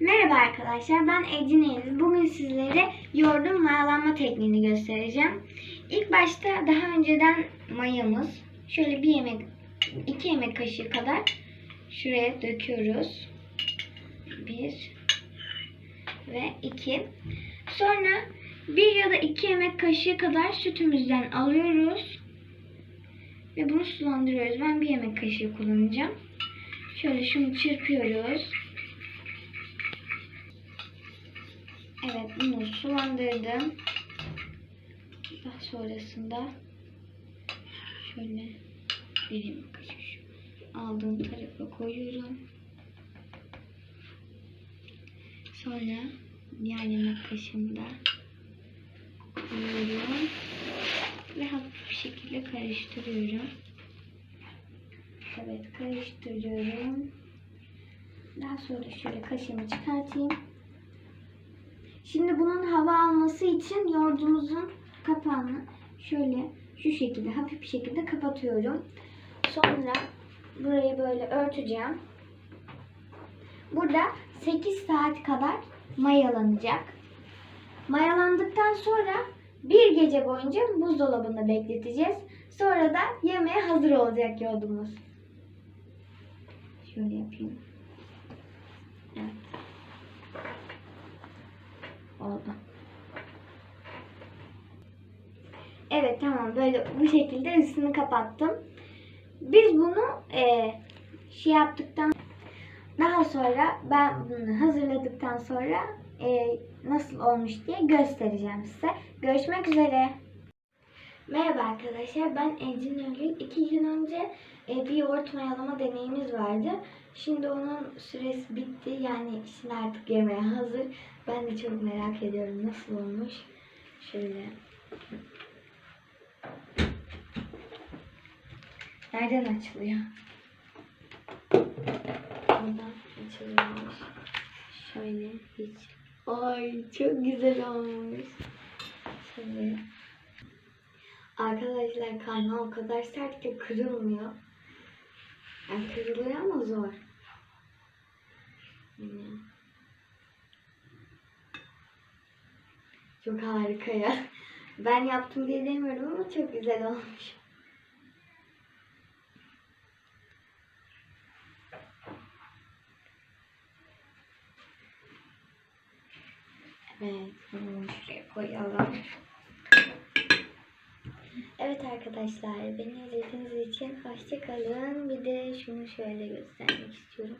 Merhaba arkadaşlar, ben Ecin Eylül. Bugün sizlere yoğurdun mayalanma tekniğini göstereceğim. İlk başta daha önceden mayamız şöyle bir yemek, iki yemek kaşığı kadar şuraya döküyoruz. Bir ve iki. Sonra bir ya da iki yemek kaşığı kadar sütümüzden alıyoruz. Ve bunu sulandırıyoruz. Ben bir yemek kaşığı kullanacağım. Şöyle şunu çırpıyoruz. Evet bunu sulandırdım. Daha sonrasında şöyle kaşığı aldığım tarafa koyuyorum. Sonra diğer yemek kaşığını da koyuyorum. Ve hafif bir şekilde karıştırıyorum. Evet karıştırıyorum. Daha sonra şöyle kaşığımı çıkartayım. Şimdi bunun hava alması için yoğurdumuzun kapağını şöyle şu şekilde hafif bir şekilde kapatıyorum. Sonra burayı böyle örteceğim. Burada 8 saat kadar mayalanacak. Mayalandıktan sonra bir gece boyunca buzdolabında bekleteceğiz. Sonra da yemeğe hazır olacak yoğurdumuz. Şöyle yapayım. Evet. Oldu. Evet tamam böyle bu şekilde üstünü kapattım. Biz bunu e, şey yaptıktan daha sonra ben bunu hazırladıktan sonra e, nasıl olmuş diye göstereceğim size. Görüşmek üzere. Merhaba arkadaşlar ben Ecin Ögül. İki gün önce e, bir yoğurt mayalama deneyimiz vardı. Şimdi onun süresi bitti. Yani şimdi artık yemeğe hazır. Ben de çok merak ediyorum nasıl olmuş. Şöyle. Nereden açılıyor? Buradan açılıyormuş. Şöyle hiç. Ay çok güzel olmuş. Şöyle. Arkadaşlar kaynağı o kadar sert ki kırılmıyor. Yani kırılıyor ama zor. Çok harika ya. Ben yaptım diye demiyorum ama çok güzel olmuş. Evet, bunu şuraya koyalım. Evet arkadaşlar, beni izlediğiniz için hoşçakalın. Bir de şunu şöyle göstermek istiyorum.